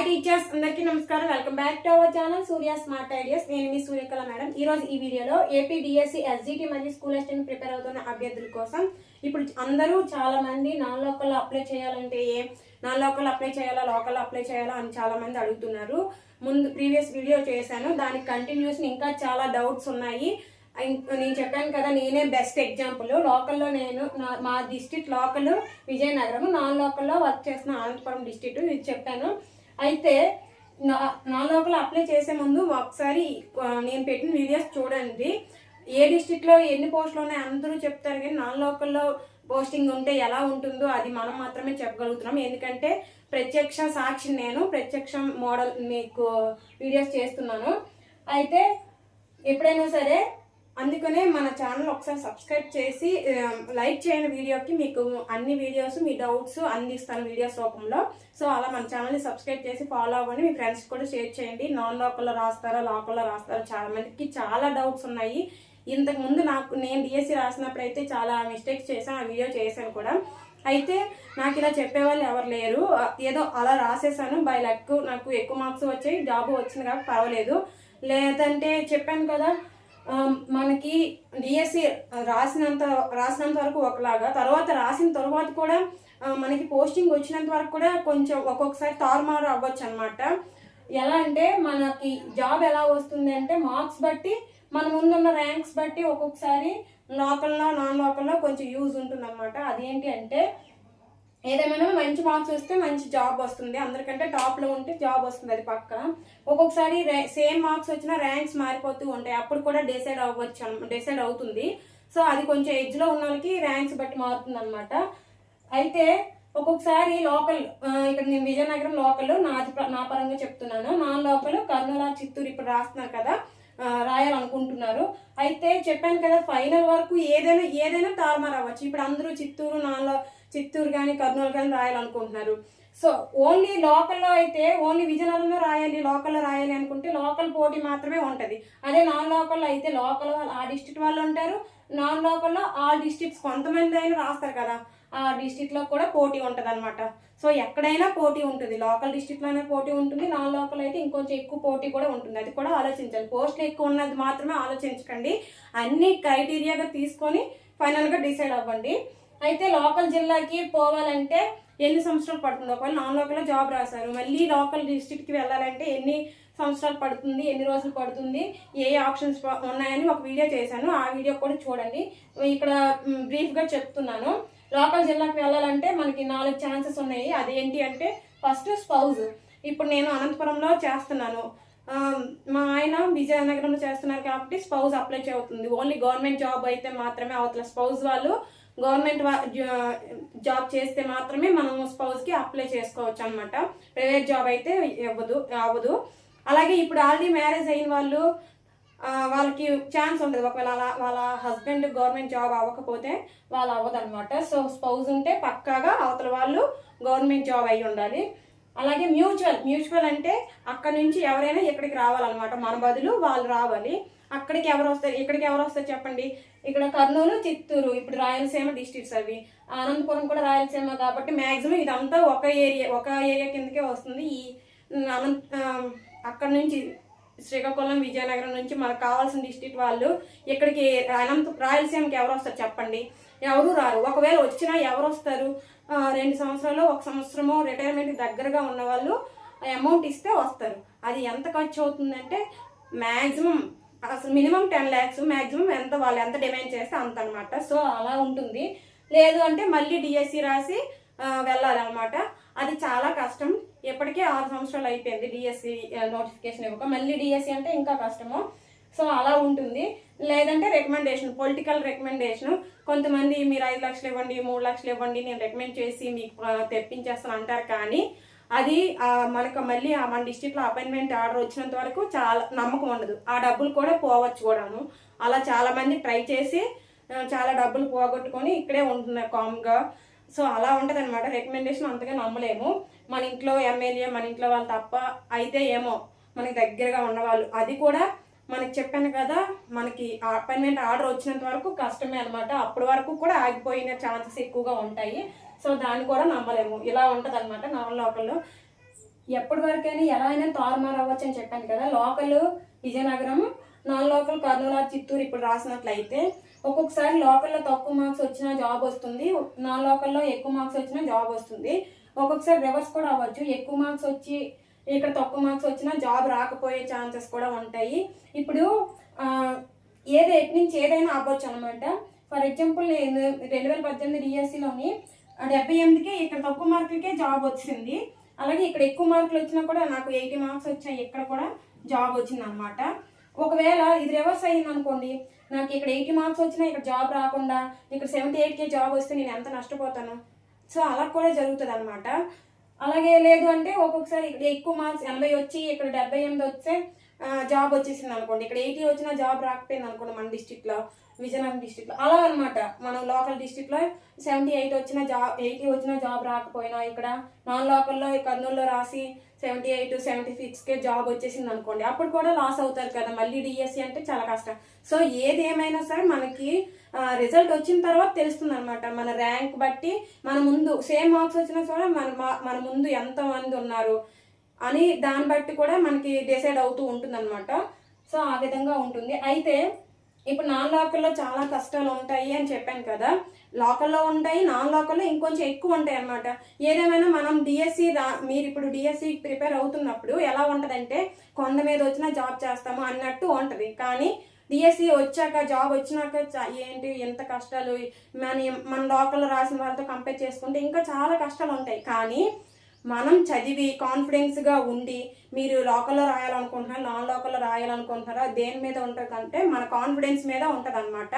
Hi teachers అందరికీ నమస్కారం. Welcome back to our channel Surya smart ideas నేను మీ సూర్యకళ మేడం. ఈ రోజు ఈ వీడియోలో ఏపీ డిఎస్సి ఎస్జిటి మరియు స్కూల్ అసిస్టెంట్ ప్రిపేర్ అవుతున్న అభ్యర్థుల కోసం ఇప్పుడు అందరూ చాలా మంది నాన్ లోకల్ అప్లై చేయాలంటే ఏ? నాన్ లోకల్ అప్లై చేయాలా? లోకల్ అప్లై చేయాలా అని చాలా మంది అడుగుతున్నారు. ముందు ప్రీవియస్ వీడియో చేశాను. దానికి కంటిన్యూస్ ఇంకా చాలా డౌట్స్ ఉన్నాయి. నేను చెప్పాను కదా నేనే బెస్ట్ ఎగ్జాంపుల్ లోకల్లో నేను మా డిస్టిక్ లోకల్ విజయనగరం నాన్ లోకల్లో వర్క్ చేస్తున్న అనంతపురం డిస్ట్రిక్ట్ ఇది చెప్పాను. అయితే నా నా లోకల్ అప్లై చేసే ముందు ఒకసారి నేను పెట్టిన వీడియోస్ చూడండి. ఏ డిస్టిక్లో ఎన్ని పోస్టులు ఉన్నాయి అందరూ చెప్తారు కానీ నాన్ లోకల్లో పోస్టింగ్ ఉంటే ఎలా ఉంటుందో అది మనం మాత్రమే చెప్పగలుగుతున్నాం. ఎందుకంటే ప్రత్యక్ష సాక్షి నేను ప్రత్యక్ష మోడల్ మీకు వీడియోస్ చేస్తున్నాను. అయితే ఎప్పుడైనా సరే అందుకనే మన ఛానల్ ఒకసారి సబ్స్క్రైబ్ చేసి లైక్ చేయని వీడియోకి మీకు అన్ని వీడియోస్ మీ డౌట్స్ అందిస్తాను వీడియోస్ రూపంలో. సో అలా మన ఛానల్ని సబ్స్క్రైబ్ చేసి ఫాలో అవ్వండి. మీ ఫ్రెండ్స్ కూడా షేర్ చేయండి. నాన్ లోకల్లో రాస్తారా లోకల్లో రాస్తారా చాలా మందికి చాలా డౌట్స్ ఉన్నాయి. ఇంతకు ముందు నాకు నేను డిఎస్సి రాసినప్పుడు అయితే చాలా మిస్టేక్స్ చేశాను ఆ వీడియో చేశాను కూడా. అయితే నాకు ఇలా చెప్పేవాళ్ళు ఎవరు లేరు. ఏదో అలా రాసేసాను. బై లక్ నాకు ఎక్కువ మార్క్స్ వచ్చాయి. జాబ్ వచ్చింది కాబట్టి పర్వాలేదు. లేదంటే చెప్పాను కదా మనకి డిఎస్సి రాసినంత రాసినంత వరకు ఒకలాగా తర్వాత రాసిన తర్వాత కూడా మనకి పోస్టింగ్ వచ్చినంత వరకు కూడా కొంచెం ఒక్కొక్కసారి తారుమారు అవ్వచ్చు అనమాట ఎలా అంటే మనకి జాబ్ ఎలా వస్తుంది అంటే మార్క్స్ బట్టి మన ముందున్న ర్యాంక్స్ బట్టి ఒక్కొక్కసారి లోకల్లో నాన్ లోకల్లో కొంచెం యూజ్ ఉంటుందన్నమాట. అదేంటి అంటే ఏదేమైనా మంచి మార్క్స్ వస్తే మంచి జాబ్ వస్తుంది. అందరికంటే టాప్లో ఉంటే జాబ్ వస్తుంది అది పక్క. ఒక్కొక్కసారి సేమ్ మార్క్స్ వచ్చినా ర్యాంక్స్ మారిపోతూ ఉంటాయి. అప్పుడు కూడా డిసైడ్ అవ్వచ్చు డిసైడ్ అవుతుంది. సో అది కొంచెం ఎడ్జ్లో ఉన్న వాళ్ళకి ర్యాంక్స్ బట్టి మారుతుంది అనమాట అయితే ఒక్కొక్కసారి లోకల్ ఇక్కడ నేను విజయనగరం లోకల్ నాది నా పరంగా చెప్తున్నాను. నా లోకల్ కర్నూలు చిత్తూరు ఇప్పుడు రాస్తున్నారు కదా రాయాలనుకుంటున్నారు. అయితే చెప్పాను కదా ఫైనల్ వరకు ఏదైనా ఏదైనా తారుమారు అవ్వచ్చు. ఇప్పుడు అందరూ చిత్తూరు నాలో చిత్తూరు కానీ కర్నూలు కానీ రాయాలనుకుంటున్నారు. సో ఓన్లీ లోకల్లో అయితే ఓన్లీ విజయనగరంలో రాయాలి లోకల్లో రాయాలి అనుకుంటే లోకల్ పోటీ మాత్రమే ఉంటుంది. అదే నాన్ లోకల్లో అయితే లోకల్ వాళ్ళు ఆ డిస్టిక్ వాళ్ళు ఉంటారు. నాన్ లోకల్లో ఆ డిస్టిక్స్ కొంతమంది అయినా రాస్తారు కదా. ఆ డిస్టిక్లో కూడా పోటీ ఉంటుంది అనమాట సో ఎక్కడైనా పోటీ ఉంటుంది. లోకల్ డిస్టిక్లోనే పోటీ ఉంటుంది. నాన్ లోకల్ అయితే ఇంకొంచెం ఎక్కువ పోటీ కూడా ఉంటుంది. అది కూడా ఆలోచించాలి. పోస్టులు ఎక్కువ ఉన్నది మాత్రమే ఆలోచించకండి. అన్ని క్రైటీరియాగా తీసుకొని ఫైనల్గా డిసైడ్ అవ్వండి. అయితే లోకల్ జిల్లాకి పోవాలంటే ఎన్ని సంవత్సరాలు పడుతుంది? ఒకవేళ నాన్ లోకల్లో జాబ్ రాశారు మళ్ళీ లోకల్ డిస్ట్రిక్ట్కి వెళ్ళాలంటే ఎన్ని సంవత్సరాలు పడుతుంది? ఎన్ని రోజులు పడుతుంది? ఏ ఆప్షన్స్ ఉన్నాయని ఒక వీడియో చేశాను. ఆ వీడియో కూడా చూడండి. ఇక్కడ బ్రీఫ్గా చెప్తున్నాను. లోకల్ జిల్లాకి వెళ్ళాలంటే మనకి నాలుగు ఛాన్సెస్ ఉన్నాయి. అదేంటి అంటే ఫస్ట్ స్పౌజ్ ఇప్పుడు నేను అనంతపురంలో చేస్తున్నాను. మా ఆయన విజయనగరంలో చేస్తున్నారు కాబట్టి స్పౌజ్ అప్లై అవుతుంది. ఓన్లీ గవర్నమెంట్ జాబ్ అయితే మాత్రమే అవతల. స్పౌజ్ వాళ్ళు గవర్నమెంట్ జాబ్ చేస్తే మాత్రమే మనం స్పౌజ్కి అప్లై చేసుకోవచ్చు అనమాట ప్రైవేట్ జాబ్ అయితే ఇవ్వదు అవ్వదు అలాగే ఇప్పుడు ఆల్రెడీ మ్యారేజ్ అయిన వాళ్ళు వాళ్ళకి ఛాన్స్ ఉంటుంది ఒకవేళ అలా వాళ్ళ హస్బెండ్ గవర్నమెంట్ జాబ్ అవ్వకపోతే వాళ్ళు అవ్వదు అనమాట సో స్పౌజ్ ఉంటే పక్కాగా అవతల వాళ్ళు గవర్నమెంట్ జాబ్ అయి ఉండాలి. అలాగే మ్యూచువల్ మ్యూచువల్ అంటే అక్కడ నుంచి ఎవరైనా ఇక్కడికి రావాలన్నమాట. మన బదులు వాళ్ళు రావాలి. అక్కడికి ఎవరు వస్తారు ఇక్కడికి ఎవరు వస్తారు చెప్పండి? ఇక్కడ కర్నూలు చిత్తూరు. ఇప్పుడు రాయలసీమ డిస్ట్రిక్ట్స్ అవి. అనంతపురం కూడా రాయలసీమ కాబట్టి మ్యాక్సిమం ఇదంతా ఒక ఏరియా ఒక ఏరియా కిందకే వస్తుంది. ఈ అనంత అక్కడ నుంచి శ్రీకాకుళం విజయనగరం నుంచి మనకు కావాల్సిన డిస్ట్రిక్ట్ వాళ్ళు ఇక్కడికి అనంత రాయలసీమకి ఎవరు వస్తారు చెప్పండి? ఎవరు రారు? ఒకవేళ వచ్చినా ఎవరు వస్తారు? రెండు సంవత్సరాలు ఒక సంవత్సరము రిటైర్మెంట్ దగ్గరగా ఉన్న వాళ్ళు అమౌంట్ ఇస్తే వస్తారు. అది ఎంత ఖర్చు అవుతుందంటే మ్యాక్సిమం అసలు మినిమం టెన్ ల్యాక్స్ మ్యాక్సిమం ఎంత వాళ్ళు ఎంత డిమాండ్ చేస్తే అంత అనమాట సో అలా ఉంటుంది. లేదు అంటే మళ్ళీ డిఎస్సి రాసి వెళ్ళాలన్నమాట అది చాలా కష్టం. ఇప్పటికే ఆరు సంవత్సరాలు అయిపోయింది డిఎస్సి నోటిఫికేషన్ ఇవ్వక. మళ్ళీ డిఎస్సి అంటే ఇంకా కష్టము. సో అలా ఉంటుంది. లేదంటే రికమెండేషన్ పొలిటికల్ రికమెండేషన్ కొంతమంది మీరు ఐదు లక్షలు ఇవ్వండి మూడు లక్షలు ఇవ్వండి నేను రికమెండ్ చేసి మీకు తెప్పించేస్తాను అంటారు కానీ అది మనకు మళ్ళీ ఆ మన డిస్టిక్లో అపాయింట్మెంట్ ఆర్డర్ వచ్చినంత వరకు చాలా నమ్మకం ఉండదు. ఆ డబ్బులు కూడా పోవచ్చు కూడాను. అలా చాలామంది ట్రై చేసి చాలా డబ్బులు పోగొట్టుకొని ఇక్కడే ఉంటున్నారు కామ్గా. సో అలా ఉంటుంది అనమాట రికమెండేషన్ అంతగా నమ్మలేము. మన ఇంట్లో ఎమ్మెల్యే మన ఇంట్లో వాళ్ళు తప్ప అయితే ఏమో మనకి దగ్గరగా ఉన్నవాళ్ళు. అది కూడా మనకి చెప్పాను కదా మనకి అపాయింట్మెంట్ ఆర్డర్ వచ్చినంత వరకు కష్టమే అనమాట అప్పటి వరకు కూడా ఆగిపోయిన ఛాన్సెస్ ఎక్కువగా ఉంటాయి. సో దాన్ని కూడా నమ్మలేము. ఇలా ఉంటుంది అనమాట నాన్ లోకల్లో. ఎప్పటి వరకైనా ఎలా అయినా తారుమారు అవ్వచ్చు అని చెప్పాను కదా. Local Vizianagaram non local Kurnool Chittoor ఇప్పుడు రాసినట్లయితే ఒక్కొక్కసారి లోకల్లో తక్కువ మార్క్స్ వచ్చినా జాబ్ వస్తుంది. నాన్ లోకల్లో ఎక్కువ మార్క్స్ వచ్చినా జాబ్ వస్తుంది. ఒక్కొక్కసారి రివర్స్ కూడా అవ్వచ్చు. ఎక్కువ మార్క్స్ వచ్చి ఇక్కడ తక్కువ మార్క్స్ వచ్చినా జాబ్ రాకపోయే ఛాన్సెస్ కూడా ఉంటాయి. ఇప్పుడు ఏది ఎటు నుంచి ఏదైనా అవ్వచ్చు అనమాట ఫర్ ఎగ్జాంపుల్ నేను రెండు వేల పద్దెనిమిది డిఎస్సిలోని డెబ్బై ఎనిమిదికి ఇక్కడ తక్కువ మార్కులకే జాబ్ వచ్చింది. అలాగే ఇక్కడ ఎక్కువ మార్కులు వచ్చినా కూడా నాకు ఎయిటీ మార్క్స్ వచ్చాయి. ఇక్కడ కూడా జాబ్ వచ్చింది అనమాట ఒకవేళ ఇది రివర్స్ అయింది అనుకోండి నాకు ఇక్కడ ఎయిటీ మార్క్స్ వచ్చినా ఇక్కడ జాబ్ రాకుండా ఇక్కడ సెవెంటీ ఎయిట్కే జాబ్ వస్తే నేను ఎంత నష్టపోతాను? సో అలా కూడా జరుగుతుంది అనమాట అలాగే లేదు అంటే ఒక్కొక్కసారి ఇక్కడ ఎక్కువ మార్క్స్ ఎనభై వచ్చి ఇక్కడ డెబ్బై ఎనిమిది వస్తే జాబ్ వచ్చేసింది అనుకోండి. ఇక్కడ ఎయిటీ వచ్చినా జాబ్ రాకపోయింది అనుకోండి మన డిస్టిక్లో విజయనగరం డిస్టిక్లో అలా అనమాట మనం లోకల్ డిస్టిక్లో సెవెంటీ ఎయిట్ వచ్చిన జాబ్ ఎయిటీ వచ్చిన జాబ్ రాకపోయినా ఇక్కడ నాన్ లోకల్లో కర్నూలులో రాసి సెవెంటీ ఎయిట్ సెవెంటీ సిక్స్కే జాబ్ వచ్చేసింది అనుకోండి. అప్పుడు కూడా లాస్ అవుతారు కదా. మళ్ళీ డిఎస్సి అంటే చాలా కష్టం. సో ఏది ఏమైనా సరే మనకి రిజల్ట్ వచ్చిన తర్వాత తెలుస్తుంది అనమాట మన ర్యాంక్ బట్టి మన ముందు సేమ్ మార్క్స్ వచ్చినా సరే మన మా- మన ముందు ఎంతమంది ఉన్నారు. అని దాన్ని బట్టి కూడా మనకి డిసైడ్ అవుతూ ఉంటుంది సో ఆ విధంగా ఉంటుంది. అయితే ఇప్పుడు నాన్ లాకర్లో చాలా కష్టాలు ఉంటాయి అని చెప్పాను కదా. లోకల్లో ఉంటాయి నాన్ లోకల్లో ఇంకొంచెం ఎక్కువ ఉంటాయి అన్నమాట. ఏదేమైనా మనం డిఎస్సి రా మీరు ఇప్పుడు డిఎస్సి ప్రిపేర్ అవుతున్నప్పుడు ఎలా ఉంటుందంటే కొండ మీద వచ్చినా జాబ్ చేస్తాము అన్నట్టు ఉంటుంది. కానీ డిఎస్సి వచ్చాక జాబ్ వచ్చినాక ఏంటి ఎంత కష్టాలు? మన మన లోకల్లో రాసిన వాళ్ళతో కంపేర్ చేసుకుంటే ఇంకా చాలా కష్టాలు ఉంటాయి. కానీ మనం చదివి కాన్ఫిడెన్స్గా ఉండి మీరు లోకల్లో రాయాలనుకుంటున్నారా నాన్ లోకల్లో రాయాలనుకుంటున్నారా దేని మీద ఉంటుంది అంటే మన కాన్ఫిడెన్స్ మీద ఉంటుంది అనమాట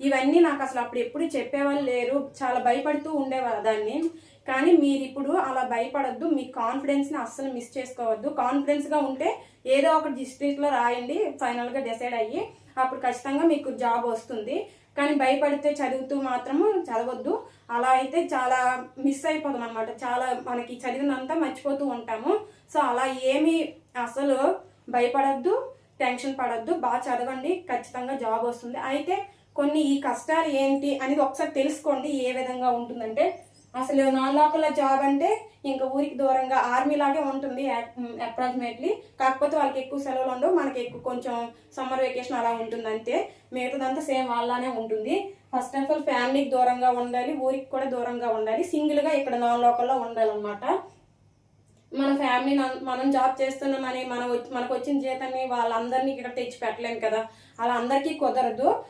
ఇవన్నీ నాకు అసలు అప్పుడు ఎప్పుడు చెప్పేవాళ్ళు లేరు. చాలా భయపడుతూ ఉండేవారు దాన్ని. కానీ మీరు ఇప్పుడు అలా భయపడద్దు. మీ కాన్ఫిడెన్స్ని అస్సలు మిస్ చేసుకోవద్దు. కాన్ఫిడెన్స్గా ఉంటే ఏదో ఒక డిస్ట్రిక్ట్లో రాయండి ఫైనల్గా డిసైడ్ అయ్యి అప్పుడు ఖచ్చితంగా మీకు జాబ్ వస్తుంది. కానీ భయపడితే చదువుతూ మాత్రము చదవద్దు. అలా అయితే చాలా మిస్ అయిపోతాం అనమాట చాలా మనకి చదివినంతా మర్చిపోతూ ఉంటాము. సో అలా ఏమి అసలు భయపడద్దు టెన్షన్ పడద్దు బాగా చదవండి ఖచ్చితంగా జాబ్ వస్తుంది. అయితే కొన్ని ఈ కష్టాలు ఏంటి అనేది ఒకసారి తెలుసుకోండి ఏ విధంగా ఉంటుందంటే అసలు నాన్ లోకల్ జాబ్ అంటే ఇంకా ఊరికి దూరంగా ఆర్మీ లాగే ఉంటుంది అప్రాక్సిమేట్లీ కాకపోతే వాళ్ళకి ఎక్కువ సెలవులు ఉండవు మనకి ఎక్కువ కొంచెం సమ్మర్ వెకేషన్ అలా ఉంటుంది అంతే మిగతాదంతా సేమ్ వాళ్ళనే ఉంటుంది. ఫస్ట్ ఆఫ్ ఆల్ ఫ్యామిలీకి దూరంగా ఉండాలి ఊరికి కూడా దూరంగా ఉండాలి సింగిల్గా ఇక్కడ నాన్ లోకల్లో ఉండాలన్నమాట. మన ఫ్యామిలీ మనం జాబ్ చేస్తున్నామని మన వచ్చి- మనకు వచ్చిన జీతాన్ని వాళ్ళందరినీ ఇక్కడ తెచ్చి పెట్టలేము కదా. అలా అందరికీ కుదరదు.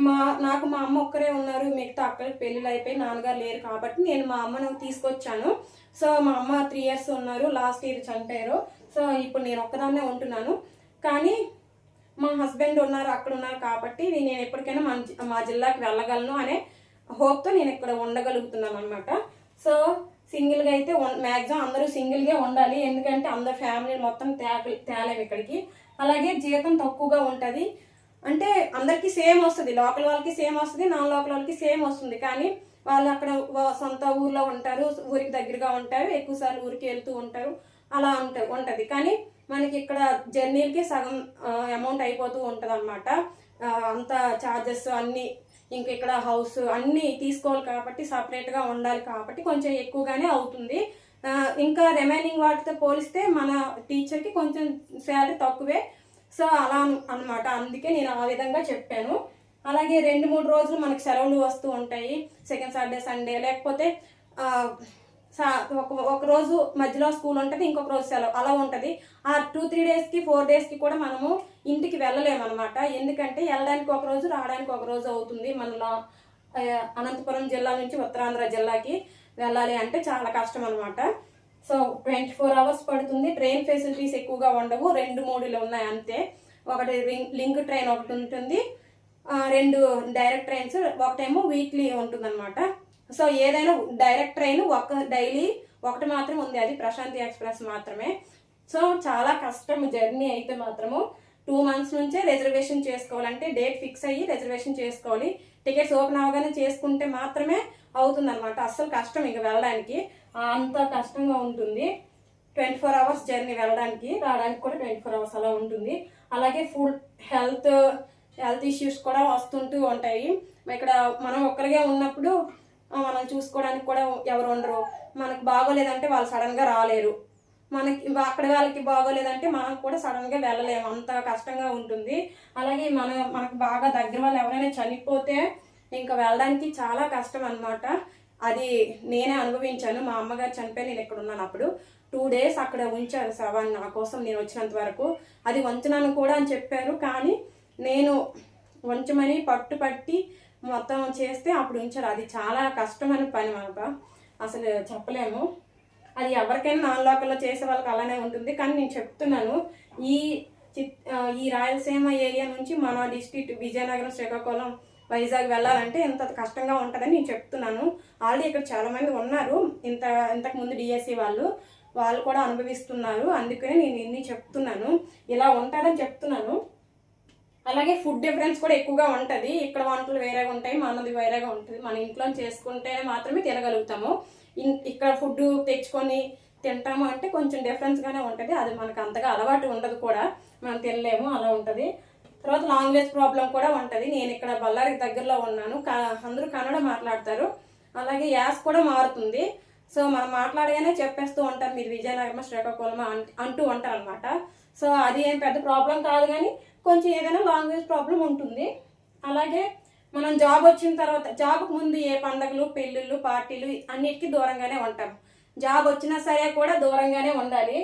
మా నాకు మా అమ్మ ఒక్కరే ఉన్నారు మిగతా అక్కడికి పెళ్ళిళ్ళు అయిపోయి నాన్నగారు లేరు కాబట్టి నేను మా అమ్మను తీసుకొచ్చాను. సో మా అమ్మ త్రీ ఇయర్స్ ఉన్నారు లాస్ట్ ఇయర్ చనిపోయారు సో ఇప్పుడు నేను ఒక్కదాన్నే ఉంటున్నాను. కానీ మా హస్బెండ్ ఉన్నారు అక్కడ ఉన్నారు కాబట్టి నేను ఎప్పటికైనా మన మా జిల్లాకి వెళ్ళగలను అనే హోప్తో నేను ఇక్కడ ఉండగలుగుతున్నాను అనమాట సో సింగిల్గా అయితే మ్యాక్సిమం అందరూ సింగిల్గా ఉండాలి. ఎందుకంటే అందరు ఫ్యామిలీ మొత్తం తేక తేలేము ఇక్కడికి. అలాగే జీతం తక్కువగా ఉంటుంది. అంటే అందరికీ సేమ్ వస్తుంది. లోకల్ వాళ్ళకి సేమ్ వస్తుంది నాన్ లోకల్ వాళ్ళకి సేమ్ వస్తుంది. కానీ వాళ్ళు అక్కడ వా- సొంత ఊర్లో ఉంటారు ఊరికి దగ్గరగా ఉంటారు ఎక్కువసార్లు ఊరికి వెళ్తూ ఉంటారు అలా ఉంటుంది ఉంటుంది. కానీ మనకి ఇక్కడ జర్నీలకి సగం అమౌంట్ అయిపోతూ ఉంటుంది అనమాట అంత ఛార్జెస్ అన్నీ ఇంక ఇక్కడ హౌస్ అన్నీ తీసుకోవాలి కాబట్టి సపరేట్గా ఉండాలి కాబట్టి కొంచెం ఎక్కువగానే అవుతుంది. ఇంకా రిమైనింగ్ వాటితో పోలిస్తే మన టీచర్కి కొంచెం శాలరీ తక్కువే. సో అలా అన్నమాట. అందుకే నేను ఆ విధంగా చెప్పాను. అలాగే రెండు మూడు రోజులు మనకి సెలవులు వస్తూ ఉంటాయి. సెకండ్ సాటర్డే సండే లేకపోతే ఒక రోజు మధ్యలో స్కూల్ ఉంటుంది ఇంకొక రోజు సెలవు. అలా ఉంటుంది. ఆ టూ త్రీ డేస్కి ఫోర్ డేస్కి కూడా మనము ఇంటికి వెళ్ళలేము అనమాట ఎందుకంటే వెళ్ళడానికి ఒక రోజు రావడానికి ఒక రోజు అవుతుంది మన అనంతపురం జిల్లా నుంచి ఉత్తరాంధ్ర జిల్లాకి వెళ్ళాలి అంటే చాలా కష్టం అనమాట సో ట్వంటీ ఫోర్ అవర్స్ పడుతుంది. ట్రైన్ ఫెసిలిటీస్ ఎక్కువగా ఉండవు. రెండు మూడులు ఉన్నాయి అంతే. ఒకటి లింక్ లింక్ ట్రైన్ ఒకటి ఉంటుంది. రెండు డైరెక్ట్ ట్రైన్స్ ఒకటేమో వీక్లీ ఉంటుందన్నమాట. సో ఏదైనా డైరెక్ట్ ట్రైన్ ఒక డైలీ ఒకటి మాత్రం ఉంది. అది ప్రశాంతి ఎక్స్ప్రెస్ మాత్రమే. సో చాలా కష్టం జర్నీ అయితే మాత్రము. టూ మంత్స్ నుంచే రిజర్వేషన్ చేసుకోవాలంటే డేట్ ఫిక్స్ అయ్యి రిజర్వేషన్ చేసుకోవాలి. టికెట్స్ ఓపెన్ అవగానే చేసుకుంటే మాత్రమే అవుతుందన్నమాట. అస్సలు కష్టం ఇక వెళ్ళడానికి. అంత కష్టంగా ఉంటుంది. ట్వంటీ ఫోర్ అవర్స్ జర్నీ వెళ్ళడానికి రావడానికి కూడా ట్వంటీ ఫోర్ అవర్స్ అలా ఉంటుంది. అలాగే ఫుడ్ హెల్త్ హెల్త్ ఇష్యూస్ కూడా వస్తుంటూ ఉంటాయి. ఇక్కడ మనం ఒక్కరిగా ఉన్నప్పుడు మనం చూసుకోవడానికి కూడా ఎవరు ఉండరు. మనకు బాగోలేదంటే వాళ్ళు సడన్గా రాలేరు. మనకి అక్కడ వాళ్ళకి బాగోలేదంటే మనం కూడా సడన్గా వెళ్ళలేము. అంత కష్టంగా ఉంటుంది. అలాగే మన మనకు బాగా దగ్గర వాళ్ళు ఎవరైనా చనిపోతే ఇంకా వెళ్ళడానికి చాలా కష్టం అన్నమాట. అది నేనే అనుభవించాను. మా అమ్మగారు చనిపోయి నేను ఇక్కడ ఉన్నాను అప్పుడు. టూ డేస్ అక్కడ ఉంచారు శవాన్ని నా కోసం నేను వచ్చినంత వరకు. అది వంచునాను కూడా అని చెప్పారు. కానీ నేను వంచమని పట్టు పట్టి మొత్తం చేస్తే అప్పుడు ఉంచారు. అది చాలా కష్టమైన పని మనకు అసలు చెప్పలేము. అది ఎవరికైనా నాన్ లోకల్లో చేసే వాళ్ళకి అలానే ఉంటుంది. కానీ నేను చెప్తున్నాను ఈ చిత్ ఈ రాయలసీమ ఏరియా నుంచి మన డిస్ట్రిక్ట్ విజయనగరం శ్రీకాకుళం వైజాగ్ వెళ్ళాలంటే ఎంత కష్టంగా ఉంటుందని నేను చెప్తున్నాను. ఆల్రెడీ ఇక్కడ చాలామంది ఉన్నారు. ఇంత ఇంతకుముందు డిఎస్సి వాళ్ళు వాళ్ళు కూడా అనుభవిస్తున్నారు. అందుకనే నేను ఇన్ని చెప్తున్నాను. ఇలా ఉంటుందని చెప్తున్నాను. అలాగే ఫుడ్ డిఫరెన్స్ కూడా ఎక్కువగా ఉంటుంది. ఇక్కడ వంటలు వేరేగా ఉంటాయి మనది వేరేగా ఉంటుంది. మన ఇంట్లో చేసుకుంటే మాత్రమే తినగలుగుతాము. ఇన్- ఇక్కడ ఫుడ్ తెచ్చుకొని తింటాము అంటే కొంచెం డిఫరెన్స్గానే ఉంటుంది. అది మనకు అంతగా అలవాటు ఉండదు కూడా. మనం తినలేము అలా ఉంటుంది. తర్వాత లాంగ్వేజ్ ప్రాబ్లం కూడా ఉంటుంది. నేను ఇక్కడ బళ్ళారికి దగ్గరలో ఉన్నాను. అందరూ కన్నడ మాట్లాడతారు. అలాగే యాస్ కూడా మారుతుంది. సో మనం మాట్లాడగానే చెప్పేస్తూ ఉంటారు మీరు విజయనగరం శ్రీకాకుళం అంటూ ఉంటారు అనమాట సో అది ఏం పెద్ద ప్రాబ్లం కాదు కానీ కొంచెం ఏదైనా లాంగ్వేజ్ ప్రాబ్లం ఉంటుంది. అలాగే మనం జాబ్ వచ్చిన తర్వాత జాబ్కు ముందు ఏ పండగలు పెళ్ళిళ్ళు పార్టీలు అన్నిటికీ దూరంగానే ఉంటాం. జాబ్ వచ్చినా సరే కూడా దూరంగానే ఉండాలి.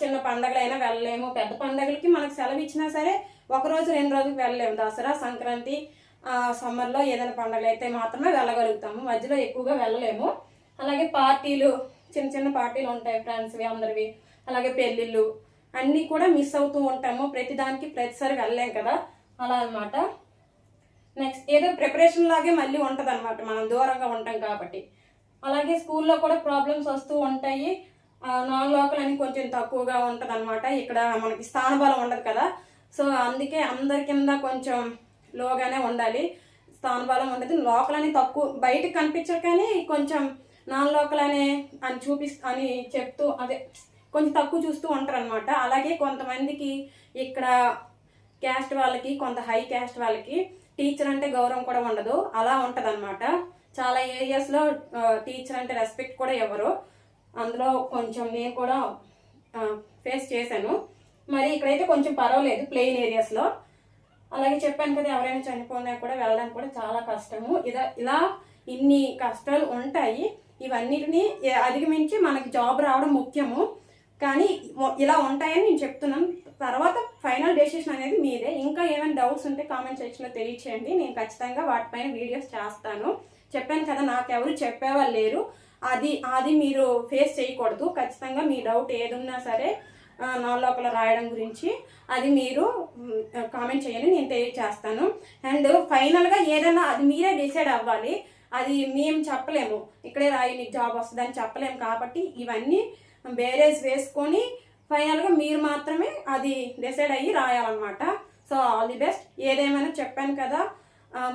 చిన్న పండగలైనా వెళ్ళలేము. పెద్ద పండగలకి మనకు సెలవు ఇచ్చినా సరే ఒక రోజు రెండు రోజులకు వెళ్ళలేము. దసరా సంక్రాంతి సమ్మర్లో ఏదైనా పండగలు అయితే మాత్రమే వెళ్ళగలుగుతాము. మధ్యలో ఎక్కువగా వెళ్ళలేము. అలాగే పార్టీలు చిన్న చిన్న పార్టీలు ఉంటాయి ఫ్రెండ్స్వి అందరివి. అలాగే పెళ్ళిళ్ళు అన్నీ కూడా మిస్ అవుతూ ఉంటాము. ప్రతిదానికి ప్రతిసారి వెళ్ళలేం కదా? అలా అనమాట నెక్స్ట్ ఏదో ప్రిపరేషన్ లాగే మళ్ళీ ఉంటుంది అనమాట మనం దూరంగా ఉంటాం కాబట్టి. అలాగే స్కూల్లో కూడా ప్రాబ్లమ్స్ వస్తూ ఉంటాయి. నాన్ లోకల్ అని కొంచెం తక్కువగా ఉంటుంది అనమాట ఇక్కడ మనకి స్థానబలం ఉండదు కదా? సో అందుకే అందరి కింద కొంచెం లోగానే ఉండాలి. స్థానబలం ఉండదు. లోకల్ అని తక్కువ బయటకు కనిపించరు కానీ కొంచెం నాన్ లోకల్ అనే అని చూపిస్ అని చెప్తూ అదే కొంచెం తక్కువ చూస్తూ ఉంటారు అనమాట అలాగే కొంతమందికి ఇక్కడ క్యాస్ట్ వాళ్ళకి కొంత హై క్యాస్ట్ వాళ్ళకి టీచర్ అంటే గౌరవం కూడా ఉండదు. అలా ఉంటుంది అనమాట చాలా ఏరియాస్లో టీచర్ అంటే రెస్పెక్ట్ కూడా ఇవ్వరు. అందులో కొంచెం నేను కూడా ఫేస్ చేశాను. మరి ఇక్కడైతే కొంచెం పర్వాలేదు ప్లెయిన్ ఏరియాస్లో అలాగే చెప్పాను కదా ఎవరైనా చనిపోయినా కూడా వెళ్ళడానికి కూడా చాలా కష్టము. ఇలా ఇలా ఇన్ని కష్టాలు ఉంటాయి. ఇవన్నిటిని అధిగమించి మనకి జాబ్ రావడం ముఖ్యము. కానీ ఇలా ఉంటాయని నేను చెప్తున్నాను. తర్వాత ఫైనల్ డెసిషన్ అనేది మీదే. ఇంకా ఏమైనా డౌట్స్ ఉంటే కామెంట్ సెక్షన్లో తెలియచేయండి. నేను ఖచ్చితంగా వాటిపైన వీడియోస్ చేస్తాను. చెప్పాను కదా నాకెవరు చెప్పేవాళ్ళు లేరు. అది అది మీరు ఫేస్ చేయకూడదు. ఖచ్చితంగా మీ డౌట్ ఏదున్నా సరే నా లోపల రాయడం గురించి అది మీరు కామెంట్ చేయండి. నేను తెలియచేస్తాను. అండ్ ఫైనల్గా ఏదైనా అది మీరే డిసైడ్ అవ్వాలి. అది మేము చెప్పలేము. ఇక్కడే రాయి నీకు జాబ్ వస్తుందని చెప్పలేము కాబట్టి ఇవన్నీ బేరేజ్ వేసుకొని ఫైనల్గా మీరు మాత్రమే అది డిసైడ్ అయ్యి రాయాలన్నమాట. So all the best. ఏదేమైనా చెప్పాను కదా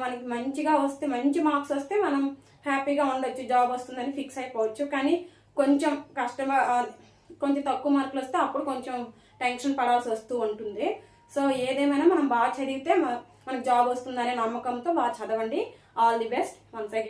మనకి మంచిగా వస్తే మంచి మార్క్స్ వస్తే మనం హ్యాపీగా ఉండొచ్చు జాబ్ వస్తుందని ఫిక్స్ అయిపోవచ్చు. కానీ కొంచెం కష్టమ కొంచెం తక్కువ మార్కులు వస్తే అప్పుడు కొంచెం టెన్షన్ పడాల్సి వస్తూ ఉంటుంది. సో ఏదేమైనా మనం బాగా చదివితే మనకు జాబ్ వస్తుందనే నమ్మకంతో బాగా చదవండి. All the best. వన్స్